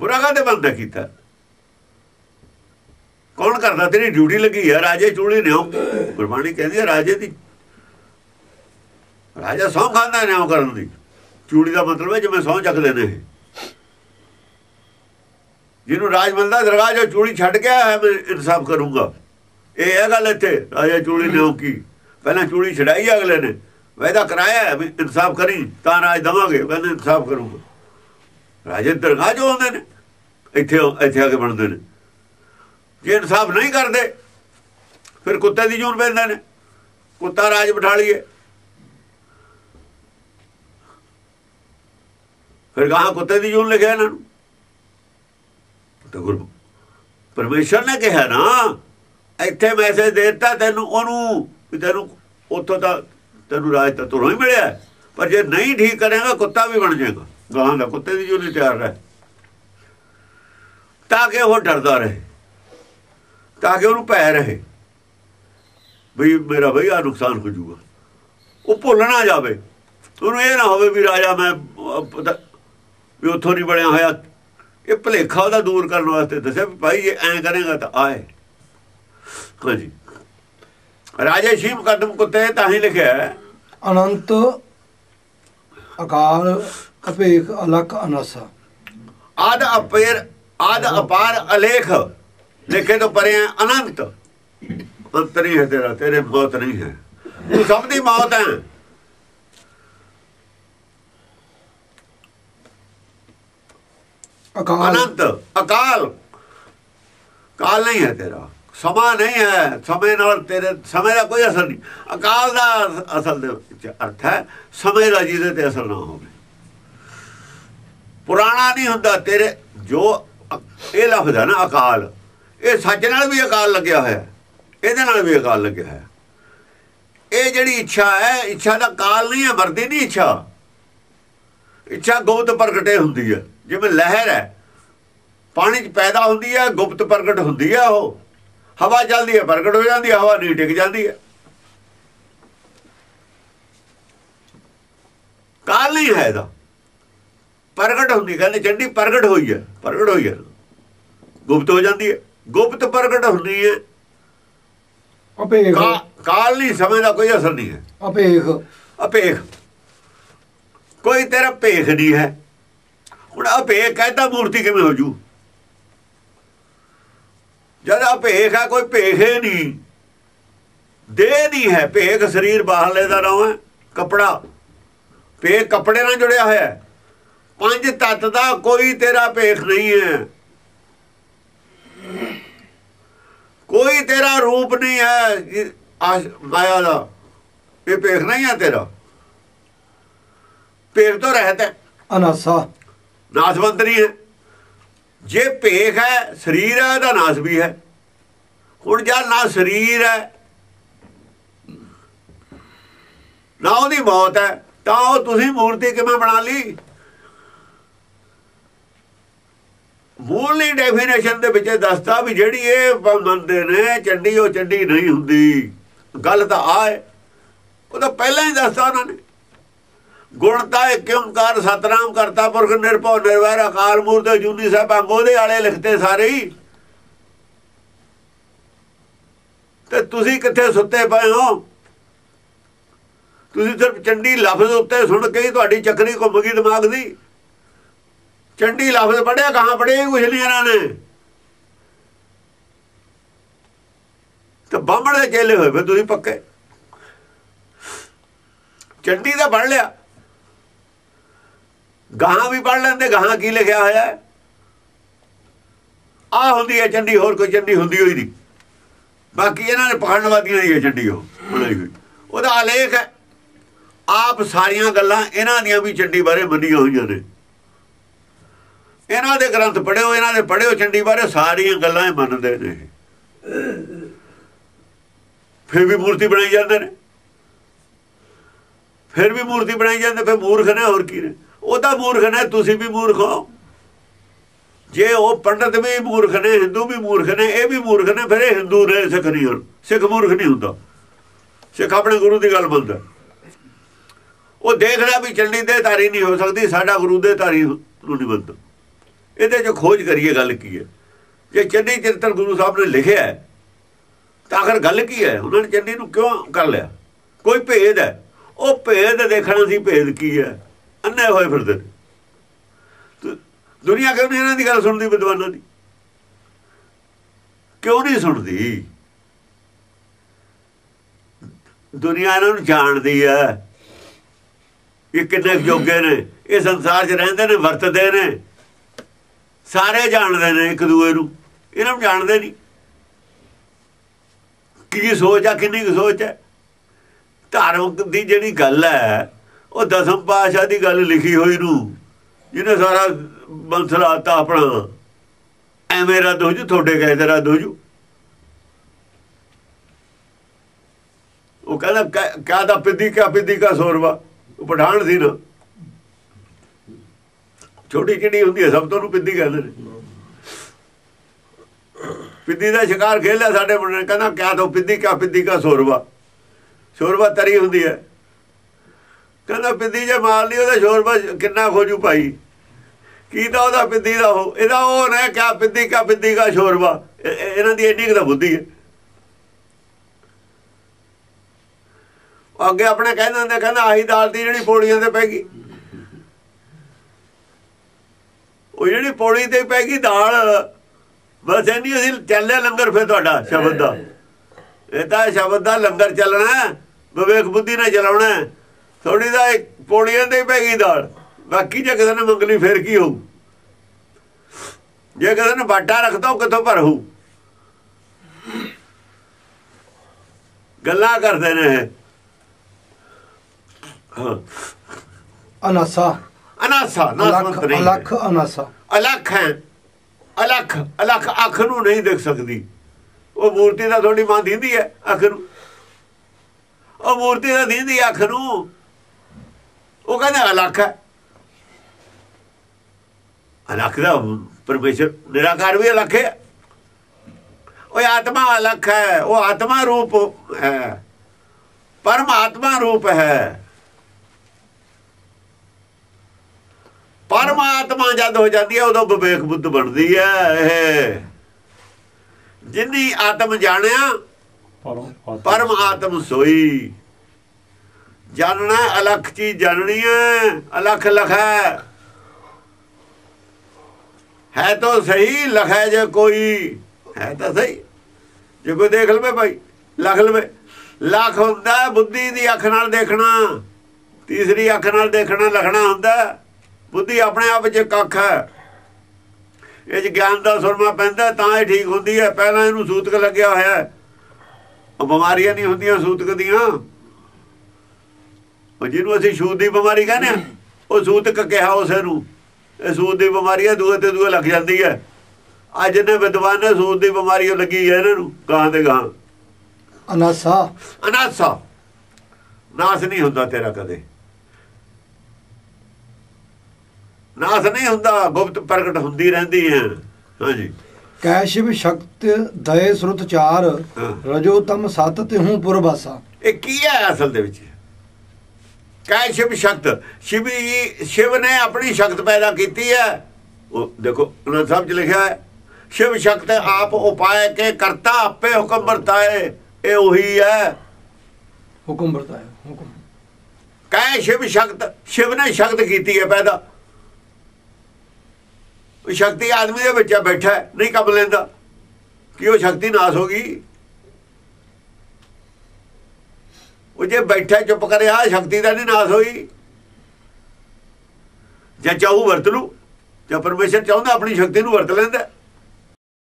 ਬੁਰਾ ਕਾਹਦੇ ਬੰਦਾ ਕੀਤਾ? ਕੌਣ ਕਰਦਾ? ਤੇਰੀ ਡਿਊਟੀ ਲੱਗੀ ਹੈ ਰਾਜੇ ਚੂੜੀ ਨਿਉ ਗੁਰਬਾਣੀ ਕਹਿੰਦੀ ਹੈ ਰਾਜੇ ਦੀ। ਰਾਜਾ ਸੌਂ ਖਾਂਦਾ ਨਿਉ ਕਰਨ ਦੀ। ਚੂੜੀ ਦਾ ਮਤਲਬ ਹੈ ਜਿਵੇਂ ਸੌਂ ਚੱਕਦੇ ਨੇ ਜਿਹਨੂੰ ਰਾਜ ਮੰਨਦਾ, ਦਰਗਾਹ ਜੋ ਚੂੜੀ ਛੱਡ ਗਿਆ ਹੈ ਮੈਂ ਇਨਸਾਫ ਕਰੂੰਗਾ। ਇਹ ਹੈ ਗੱਲ ਇੱਥੇ, ਰਾਜਾ ਚੂੜੀ ਨਿਉ ਕੀ? ਪਹਿਲਾਂ ਚੂੜੀ ਛਡਾਈ ਅਗਲੇ ਨੇ। ਵਾਅਦਾ ਕਰਾਇਆ ਵੀ ਇਨਸਾਫ ਕਰੀ, ਤਾਂ ਰਾਜ ਦਵਾਂਗੇ ਪਹਿਲਾਂ ਇਨਸਾਫ ਕਰੂੰਗਾ। ਰਾਜੇ ਦਰਗਾਹ ਜੋ ਆਉਂਦੇ ਨੇ, ਇੱਥੇ ਇੱਥੇ ਆ ਕੇ ਬਣਦੇ ਨੇ। ਜੇ ਇਨਸਾਫ ਨਹੀਂ ਕਰਦੇ, ਫਿਰ ਕੁੱਤੇ ਦੀ ਜੂਨ ਪੈਂਦੇ ਨੇ। ਕੁੱਤਾ ਰਾਜ ਬਿਠਾ ਲਈਏ। ਫਿਰ ਗਾਹਾਂ ਕੁੱਤੇ ਦੀ ਜੂਨ ਲਿਖਿਆ ਇਹਨਾਂ ਨੂੰ। ਤਾਂ ਗੁਰੂ ਪਰਮੇਸ਼ਰ ਨੇ ਕਿਹਾ ਨਾ, ਇੱਥੇ ਮੈਸੇਜ ਦਿੱਤਾ ਤੈਨੂੰ, ਉਹਨੂੰ, ਵੀ ਤੈਨੂੰ ਉੱਥੋਂ ਦਾ ਤੈਨੂੰ ਰਾਜ ਤਾਂ ਤੁਰੋਂ ਹੀ ਮਿਲਿਆ। ਪਰ ਜੇ ਨਹੀਂ ਠੀਕ ਕਰੇਗਾ, ਕੁੱਤਾ ਵੀ ਬਣ ਜਾਏਗਾ। ਗਾਹਾਂ ਦਾ ਕੁੱਤੇ ਦੀ ਜੂਨ ਤਿਆਰ ਰਹੇ। ਤਾਂ ਕਿ ਉਹ ਡਰਦਾ ਰਹੇ, ਤਾਂ ਕਿ ਉਹਨੂੰ ਭੈ ਰਹੇ ਵੀ ਮੇਰਾ ਬਈ ਆ ਨੁਕਸਾਨ ਹੋ ਜਾਊਗਾ। ਉਹ ਭੁੱਲ ਨਾ ਜਾਵੇ। ਉਹਨੂੰ ਇਹ ਨਾ ਹੋਵੇ ਵੀ ਰਾਜਾ ਮੈਂ ਵੀ ਉੱਥੋਂ ਨਹੀਂ ਬਣਿਆ ਹੋਇਆ। ਇਹ ਭਲੇਖਾ ਉਹਦਾ ਦੂਰ ਕਰਨ ਵਾਸਤੇ ਦੱਸਿਆ ਵੀ ਭਾਈ ਜੇ ਐਂ ਕਰੇਗਾ ਤਾਂ ਆਏ। ਹਾਂਜੀ। ਰਾਜੇ ਸ਼ੀਮ ਕਦਮ ਕੁੱਤੇ ਤਾਂ ਹੀ ਲਿਖਿਆ ਅਨੰਤ ਅਕਾਲ ਅਪੇਖ ਅਲਕ ਅਨਸਾ। ਆਦ ਅਪੇਰ ਆਦ ਅਪਾਰ ਅਲੇਖ। ਲਿਖੇ ਤੋਂ ਪਰੇ ਅਨੰਤ। ਅੰਤ ਨਹੀਂ ਹੈ ਤੇਰਾ ਤੇਰੇ ਮੌਤ ਨਹੀਂ ਹੈ। ਤੂੰ ਸਭ ਦੀ ਮੌਤ ਹੈ। ਅਕਾਲ। ਅਨੰਤ ਅਕਾਲ। ਕਾਲ ਨਹੀਂ ਹੈ ਤੇਰਾ। ਸਮਾਂ ਨਹੀਂ ਹੈ। ਸਮੇਂ ਨਾਲ ਤੇਰੇ ਸਮੇਂ ਦਾ ਕੋਈ ਅਸਰ ਨਹੀਂ। ਅਕਾਲ ਦਾ ਅਸ- ਅਸਲ ਦੇ ਵਿੱਚ ਅਰਥ ਹੈ ਸਮੇਂ ਦਾ ਜਿਹਦੇ ਤੇ ਅਸਰ ਨਾ ਹੋਵੇ। ਪੁਰਾਣਾ ਨਹੀਂ ਹੁੰਦਾ ਤੇਰੇ, ਜੋ ਇਹ ਲਫ਼ਜ਼ ਹੈ ਨਾ ਅਕਾਲ, ਇਹ ਸੱਚ ਨਾਲ ਵੀ ਅਕਾਲ ਲੱਗਿਆ ਹੋਇਆ ਇਹਦੇ ਨਾਲ ਵੀ ਅਕਾਲ ਲੱਗਿਆ ਹੋਇਆ ਇਹ ਜਿਹੜੀ ਇੱਛਾ ਹੈ, ਇੱਛਾ ਦਾ ਕਾਲ ਨਹੀਂ ਹੈ ਵਰਦੀ ਨਹੀਂ ਇੱਛਾ। ਇੱਛਾ ਗੁਪਤ ਪ੍ਰਗਟੇ ਹੁੰਦੀ ਹੈ, ਜਿਵੇਂ ਲਹਿਰ ਹੈ, ਪਾਣੀ 'ਚ ਪੈਦਾ ਹੁੰਦੀ ਹੈ, ਗੁਪਤ ਪ੍ਰਗਟ ਹੁੰਦੀ ਹੈ ਉਹ। ਹਵਾ ਚੱਲਦੀ ਹੈ, ਪ੍ਰਗਟ ਹੋ ਜਾਂਦੀ ਹੈ, ਹਵਾ ਨਹੀਂ ਟਿਕ ਜਾਂਦੀ ਹੈ। ਕਾਲ ਨਹੀਂ ਹੈ ਇਹਦਾ। ਪ੍ਰਗਟ ਹੁੰਦੀ ਕਹਿੰਦੇ ਚੰਡੀ ਪ੍ਰਗਟ ਹੋਈ ਹੈ ਪ੍ਰਗਟ ਹੋਈ ਹੈ। ਗੁਪਤ ਹੋ ਜਾਂਦੀ ਹੈ ਗੁਪਤ ਪ੍ਰਗਟ ਹੁੰਦੀ ਹੈ। ਅਪੇਖ। ਕਾਲ ਨਹੀਂ ਸਮੇਂ ਦਾ ਕੋਈ ਅਸਰ ਨਹੀਂ ਹੈ। ਅਪੇਖ। ਅਪੇਖ। ਕੋਈ ਤੇਰਾ ਭੇਖ ਨਹੀਂ ਹੈ। ਹੁਣ ਅਪੇਖ ਕਹਿੰਦਾ ਮੂਰਤੀ ਕਿਵੇਂ ਹੋ ਜੂ? ਜਦ ਅਪੇਖ ਹੈ ਕੋਈ ਭੇਖ ਹੀ ਨਹੀਂ। ਦੇ ਨਹੀਂ ਹੈ। ਭੇਖ ਸਰੀਰ ਬਾਹਰਲੇ ਦਾ ਨਾਮ ਹੈ ਕਪੜਾ। ਭੇਖ ਕਪੜੇ ਨਾਲ ਜੁੜਿਆ ਹੋਇਆ ਹੈ। ਪੰਜ ਤੱਤ ਦਾ ਕੋਈ ਤੇਰਾ ਭੇਖ ਨਹੀਂ ਹੈ। ਕੋਈ ਤੇਰਾ ਰੂਪ ਨਹੀਂ ਹੈ ਮਾਇਆ ਦਾ। ਇਹ ਭੇਖ ਨਹੀਂ ਹੈ ਤੇਰਾ। ਭੇਖ ਤੋਂ ਰਹਿਤ ਹੈ। ਅਨਸਾ। ਨਾਸਵੰਤ ਨਹੀਂ ਹੈ। ਜੇ ਭੇਖ ਹੈ ਸਰੀਰ ਹੈ ਉਹਦਾ ਨਾਸ ਵੀ ਹੈ। ਹੁਣ ਜਦ ਨਾ ਸਰੀਰ ਹੈ ਨਾ ਉਹਦੀ ਮੌਤ ਹੈ ਤਾਂ ਉਹ ਤੁਸੀਂ ਮੂਰਤੀ ਕਿਵੇਂ ਬਣਾ ਲਈ? ਮੂਲਲੀ ਡੈਫੀਨੇਸ਼ਨ ਦੇ ਵਿੱਚ ਇਹ ਦੱਸਦਾ ਵੀ ਜਿਹੜੀ ਇਹ ਮੰਨਦੇ ਨੇ, ਚੰਡੀ ਉਹ ਚੰਡੀ ਨਹੀਂ ਹੁੰਦੀ। ਗੱਲ ਤਾਂ ਆ ਹੈ। ਉਹ ਤਾਂ ਪਹਿਲਾਂ ਹੀ ਦੱਸਦਾ ਉਹਨਾਂ ਨੇ। ਗੁਣ ਤਾਂ ਇੱਕ ਓੰਕਾਰ, ਸਤਨਾਮ ਕਰਤਾ ਪੁਰਖ ਨਿਰਭਉ ਨਿਰਵੈਰ, ਅਕਾਲ ਮੂਰਤ ਜੂਨੀ ਸਾਹਿਬਾਂ ਉਹਦੇ ਵਾਲੇ ਲਿਖਤੇ ਸਾਰੇ ਹੀ। ਤੇ ਤੁਸੀਂ ਕਿੱਥੇ ਸੁੱਤੇ ਪਏ ਹੋ? ਤੁਸੀਂ ਸਿਰਫ ਚੰਡੀ ਲਫ਼ਜ਼ ਉੱਤੇ ਸੁਣ ਕੇ ਹੀ ਤੁਹਾਡੀ ਚੱਕਰੀ ਘੁੰਮ ਗਈ ਦਿਮਾਗ ਦੀ। ਚੰਡੀ ਲਫ਼ਜ਼ ਪੜਿਆ ਕਹਾਂ ਪੜਿਆ ਕੁਛ ਨਹੀਂ ਇਹਨਾਂ ਨੇ। ਤੇ ਬਾਹਮਣ ਦੇ ਚੇਲੇ ਹੋਏ, ਫਿਰ ਤੁਸੀਂ ਪੱਕੇ। ਚੰਡੀ ਦਾ ਪੜ ਲਿਆ। ਗਾਹਾਂ ਵੀ ਪੜ ਲੈਂਦੇ, ਗਾਹਾਂ ਕੀ ਲਿਖਿਆ ਹੋਇਆ ਹੈ? ਆ ਹੁੰਦੀ ਹੈ ਚੰਡੀ, ਹੋਰ ਕੋਈ ਚੰਡੀ ਹੁੰਦੀ ਹੋਈ ਨਹੀਂ। ਬਾਕੀ ਇਹਨਾਂ ਨੇ ਪਖੰਡਵਾਦੀਆਂ ਦੀ ਹੈ ਚੰਡੀ ਉਹ ਉਹਦਾ ਆਲੇਖ ਹੈ। ਆਪ ਸਾਰੀਆਂ ਗੱਲਾਂ ਇਹਨਾਂ ਦੀਆਂ ਵੀ ਚੰਡੀ ਬਾਰੇ ਮੰਨੀਆਂ ਹੋਈਆਂ ਨੇ। ਇਹਨਾਂ ਦੇ ਗ੍ਰੰਥ ਪੜਿਓ ਇਹਨਾਂ ਦੇ ਪੜਿਓ ਚੰਡੀ ਬਾਰੇ, ਸਾਰੀਆਂ ਗੱਲਾਂ ਇਹ ਮੰਨਦੇ ਨੇ ਫਿਰ ਵੀ ਮੂਰਤੀ ਬਣਾਈ ਜਾਂਦੇ ਨੇ। ਫਿਰ ਵੀ ਮੂਰਤੀ ਬਣਾਈ ਜਾਂਦੇ, ਫਿਰ ਮੂਰਖ ਨੇ, ਹੋਰ ਕੀ ਨੇ। ਉਹ ਤਾਂ ਮੂਰਖ ਨੇ, ਤੁਸੀਂ ਵੀ ਮੂਰਖ ਹੋ। ਜੇ ਉਹ ਪੰਡਤ ਵੀ ਮੂਰਖ ਨੇ, ਹਿੰਦੂ ਵੀ ਮੂਰਖ ਨੇ, ਇਹ ਵੀ ਮੂਰਖ ਨੇ, ਫਿਰ ਇਹ ਹਿੰਦੂ ਨੇ, ਸਿੱਖ ਨਹੀਂ ਹੋਣ। ਸਿੱਖ ਮੂਰਖ ਨਹੀਂ ਹੁੰਦਾ। ਸਿੱਖ ਆਪਣੇ ਗੁਰੂ ਦੀ ਗੱਲ ਮੰਨਦਾ। ਉਹ ਦੇਖਦਾ ਵੀ ਚੰਡੀ ਦੇ ਧਾਰੀ ਨਹੀਂ ਹੋ ਸਕਦੀ, ਸਾਡਾ ਗੁਰੂ ਦੇ ਧਾਰੀ ਨੂੰ ਨਹੀਂ ਮੰਨਦਾ। ਇਹਦੇ 'ਚ ਖੋਜ ਕਰੀਏ ਗੱਲ ਕੀ ਹੈ। ਜੇ ਚੰਨੀ ਚਿੰਤਨ ਗੁਰੂ ਸਾਹਿਬ ਨੇ ਲਿਖਿਆ ਤਾਂ ਆਖਰ ਗੱਲ ਕੀ ਹੈ? ਉਹਨਾਂ ਨੇ ਚੰਨੀ ਨੂੰ ਕਿਉਂ ਕਰ ਲਿਆ? ਕੋਈ ਭੇਦ ਹੈ? ਉਹ ਭੇਦ ਦੇਖਣਾ ਸੀ ਭੇਦ ਕੀ ਹੈ? ਅੰਨੇ ਹੋਏ ਫਿਰਦੇ ਨੇ। ਦੁ- ਦੁਨੀਆ ਕਿਉਂ ਨਹੀਂ ਇਹਨਾਂ ਦੀ ਗੱਲ ਸੁਣਦੀ ਵਿਦਵਾਨਾਂ ਦੀ? ਕਿਉਂ ਨਹੀਂ ਸੁਣਦੀ? ਦੁਨੀਆ ਇਹਨਾਂ ਨੂੰ ਜਾਣਦੀ ਹੈ ਇਹ ਕਿੰਨੇ ਯੋਗੇ ਨੇ। ਇਹ ਸੰਸਾਰ 'ਚ ਰਹਿੰਦੇ ਨੇ, ਵਰਤਦੇ ਨੇ। ਸਾਰੇ ਜਾਣਦੇ ਨੇ ਇੱਕ ਦੂਏ ਨੂੰ। ਇਹਨਾਂ ਨੂੰ ਜਾਣਦੇ ਨਹੀਂ। ਕੀ ਸੋਚ ਆ, ਕਿੰਨੀ ਕੁ ਸੋਚ ਹੈ? ਧਾਰਮਿਕ ਦੀ ਜਿਹੜੀ ਗੱਲ ਹੈ, ਉਹ ਦਸਮ ਪਾਸ਼ਾ ਦੀ ਗੱਲ ਲਿਖੀ ਹੋਈ ਨੂੰ, ਜਿਹਨੇ ਸਾਰਾ ਬੰਸਲਾਤਾ ਆਪਣਾ। ਐਵੇਂ ਰੱਦ ਹੋ ਜੂ, ਤੁਹਾਡੇ ਕਹੇ ਤੇ ਰੱਦ ਹੋ ਜੂ। ਉਹ ਕਹਿੰਦਾ ਕਿਆ- ਕਿਆ ਦਾ ਪਿੱਦੀ ਕਿਆ ਪਿੱਦੀ ਕਾ ਸੋਰਵਾ। ਉਹ ਪਠਾਨ ਸੀ ਨਾ। ਛੋਟੀ ਚਿੜੀ ਹੁੰਦੀ ਹੈ, ਸਭ ਤੋਂ ਨੂੰ ਪਿੱਦੀ ਕਹਿੰਦੇ ਨੇ। ਪਿੱਦੀ ਦਾ ਸ਼ਿਕਾਰ ਖੇਲਿਆ ਸਾਡੇ ਮੁੰਡੇ ਨੇ, ਕਹਿੰਦਾ ਕਿਆ ਤੋਂ ਪਿੱਦੀ, ਕਿਆ ਪਿੱਦੀ ਕਾ ਸੋਰਵਾ। ਸ਼ੋਰਬਾ ਤਰੀ ਹੁੰਦੀ ਹੈ। ਕਹਿੰਦਾ ਪਿੱਦੀ ਜੇ ਮਾਰ ਲਈ, ਉਹਦਾ ਸ਼ੋਰਬਾ ਕਿੰਨਾ ਖੋਜੂ ਭਾਈ? ਕੀ ਤਾਂ ਉਹਦਾ ਪਿੱਦੀ ਦਾ ਉਹ, ਇਹਦਾ ਉਹ ਨਾ ਕਿਆ ਪਿੱਦੀ ਕਿਆ ਪਿੱਦੀ ਕਾ ਸ਼ੋਰਬਾ ਇਹਨਾਂ ਦੀ ਇੰਨੀ ਕੁ ਤਾਂ ਬੁੱਧੀ ਹੈ। ਅੱਗੇ ਆਪਣੇ ਕਹਿੰਦੇ ਹੁੰਦੇ ਕਹਿੰਦਾ ਆਹੀ ਦਾਲ ਦੀ ਜਿਹੜੀ ਪੌੜੀਆਂ ਤੇ ਪੈ ਗਈ। ਉਹ ਜਿਹੜੀ ਪੌੜੀ ਤੇ ਪੈ ਗਈ ਦਾਲ ਬਸ ਇੰਨੀ ਅਸੀਂ ਚੱਲਿਆ ਲੰਗਰ ਫਿਰ ਤੁਹਾਡਾ ਸ਼ਬਦ ਦਾ। ਇਹ ਤਾਂ ਸ਼ਬਦ ਦਾ ਲੰਗਰ ਚੱਲਣਾ ਵਿਵੇਕ ਬੁੱਧੀ ਨਾਲ ਚਲਾਉਣਾ। ਥੋੜੀ ਦਾ ਇੱਕ ਪੌੜੀਆਂ ਤੇ ਪੈ ਗਈ ਦਾਲ। ਬਾਕੀ ਜੇ ਕਿਸੇ ਨੇ ਮੰਗਲੀ ਫੇਰ ਕੀ ਹੋਊ? ਜੇ ਕਿਸੇ ਨੇ ਬਾਟਾ ਰੱਖਦਾ ਉਹ ਕਿੱਥੋਂ ਭਰੂ ਗੱਲਾਂ ਕਰਦੇ ਨੇ ਇਹ। ਹਾਂ। ਅਨਾਸਾ। ਅਨਾਸਾ ਨਾਸਮੰਤ ਨਹੀਂ। ਅਲਖ ਅਨਾਸਾ। ਅਲੱਖ ਹੈ ਅਲੱਖ ਅਲੱਖ ਅੱਖ ਨੂੰ ਨਹੀਂ ਦੇਖ ਸਕਦੀ। ਉਹ ਮੂਰਤੀ ਦਾ ਥੋੜੀ ਮਾਂ ਦਿੰਦੀ ਹੈ ਅੱਖ ਨੂੰ। ਉਹ ਮੂਰਤੀ ਦਾ ਦਿੰਦੀ ਅੱਖ ਨੂੰ। ਉਹ ਕਹਿੰਦਾ ਅਲੱਖ ਹੈ। ਅਲੱਖ ਦਾ ਪਰਮੇਸ਼ਰ ਨਿਰਾਕਾਰ ਵੀ ਅਲੱਖ ਹੈ। ਉਹ ਆਤਮਾ ਅਲੱਖ ਹੈ ਉਹ ਆਤਮਾ ਰੂਪ ਹੈ। ਪਰਮਾਤਮਾ ਰੂਪ ਹੈ। ਪਰਮਾਤਮਾ ਜਦ ਹੋ ਜਾਂਦੀ ਹੈ, ਉਦੋਂ ਵਿਵੇਕ ਬੁੱਧ ਬਣਦੀ ਹੈ, ਇਹ। ਜਿਨੀ ਆਤਮ ਜਾਣਿਆ ਪਰਮ ਆਤਮ ਸੋਈ। ਜਾਣਨਾ ਅਲਖ ਚੀਜ਼ ਜਾਣਨੀ ਹੈ, ਅਲਖ ਲਖੈ। ਹੈ ਤਾਂ ਸਹੀ, ਲਖੈ ਜੇ ਕੋਈ। ਹੈ ਤਾਂ ਸਹੀ। ਜੇ ਕੋਈ ਦੇਖ ਲਵੇ ਭਾਈ, ਲਖ ਲਵੇ। ਲੱਖ ਹੁੰਦਾ ਬੁੱਧੀ ਦੀ ਅੱਖ ਨਾਲ ਦੇਖਣਾ, ਤੀਸਰੀ ਅੱਖ ਨਾਲ ਦੇਖਣਾ, ਲਖਣਾ ਹੁੰਦਾ ਬੁੱਧੀ ਆਪਣੇ ਆਪ ਵਿੱਚ ਕੱਖ ਹੈ। ਇਹ ਚ ਗਿਆਨ ਦਾ ਸੁਰਮਾ ਪੈਂਦਾ ਤਾਂ ਇਹ ਠੀਕ ਹੁੰਦੀ ਹੈ। ਪਹਿਲਾਂ ਇਹਨੂੰ ਸੂਤਕ ਲੱਗਿਆ ਹੋਇਆ ਹੈ। ਉਹ ਬਿਮਾਰੀਆਂ ਨਹੀਂ ਹੁੰਦੀਆਂ ਸੂਤਕ ਦੀਆਂ। ਉਹ ਜਿਹਨੂੰ ਅਸੀਂ ਛੂਤ ਦੀ ਬਿਮਾਰੀ ਕਹਿੰਦੇ ਆ ਉਹ ਸੂਤਕ ਕਿਹਾ ਉਸੇ ਨੂੰ। ਇਹ ਸੂਤ ਦੀ ਬਿਮਾਰੀ ਹੈ ਦੂਏ ਤੇ ਦੂਏ ਲੱਗ ਜਾਂਦੀ ਹੈ। ਅੱਜ ਨੇ ਵਿਦਵਾਨ ਨੇ ਸੂਤ ਦੀ ਬਿਮਾਰੀ ਲੱਗੀ ਹੈ ਇਹਨਾਂ ਨੂੰ ਗਾਂ ਦੇ ਗਾਂ ਅਨਾਸਾ। ਅਨਾਸਾ। ਨਾਸ ਨਹੀਂ ਹੁੰਦਾ ਤੇਰਾ ਕਦੇ। ਨਾਸ ਨਹੀਂ ਹੁੰਦਾ ਗੁਪਤ ਪ੍ਰਗਟ ਹੁੰਦੀ ਰਹਿੰਦੀ ਹੈ। ਹਾਂਜੀ। ਕੈਸ਼ਿਵ ਸ਼ਕਤ ਦਏ ਸਰੁਤ ਚਾਰ ਹਾਂ। ਰਜੋ ਤਮ ਸਤ ਤਿਹੂ ਪੁਰਬਾਸਾ। ਇਹ ਕੀ ਹੈ ਅਸਲ ਦੇ ਵਿੱਚ? ਕੈ ਸ਼ਿਵ ਸ਼ਕਤ ਸ਼ਿਵ ਸ਼ਿਵ ਨੇ ਆਪਣੀ ਸ਼ਕਤ ਪੈਦਾ ਕੀਤੀ ਹੈ। ਉਹ ਦੇਖੋ ਉਹਨਾਂ ਸਾਹਿਬ ਚ ਲਿਖਿਆ ਹੈ ਸ਼ਿਵ ਸ਼ਕਤ ਆਪ ਉਪਾਏ ਕੇ ਕਰਤਾ ਆਪੇ ਹੁਕਮ ਵਰਤਾਏ ਇਹ ਉਹੀ ਹੈ। ਹੁਕਮ ਵਰਤਾਇਆ ਹੁਕਮ। ਕੈ ਸ਼ਿਵ ਸ਼ਕਤ ਸ਼ਿਵ ਨੇ ਸ਼ਕਤ ਕੀਤੀ ਹੈ ਪੈਦਾ। ਉਹ ਸ਼ਕਤੀ ਆਦਮੀ ਦੇ ਵਿੱਚ ਬੈਠਾ ਨਹੀਂ ਕੰਮ ਲੈਂਦਾ। ਕਿ ਉਹ ਸ਼ਕਤੀ ਨਾਸ ਹੋ ਗਈ? ਉਹ ਜੇ ਬੈਠਾ ਚੁੱਪ ਕਰਿਆ, ਸ਼ਕਤੀ ਦਾ ਨਹੀਂ ਨਾਸ ਹੋਈ। ਜੇ ਚਾਹੂ ਵਰਤ ਲੂ ਜੇ ਪਰਮੇਸ਼ਰ ਚਾਹੁੰਦਾ ਆਪਣੀ ਸ਼ਕਤੀ ਨੂੰ ਵਰਤ ਲੈਂਦਾ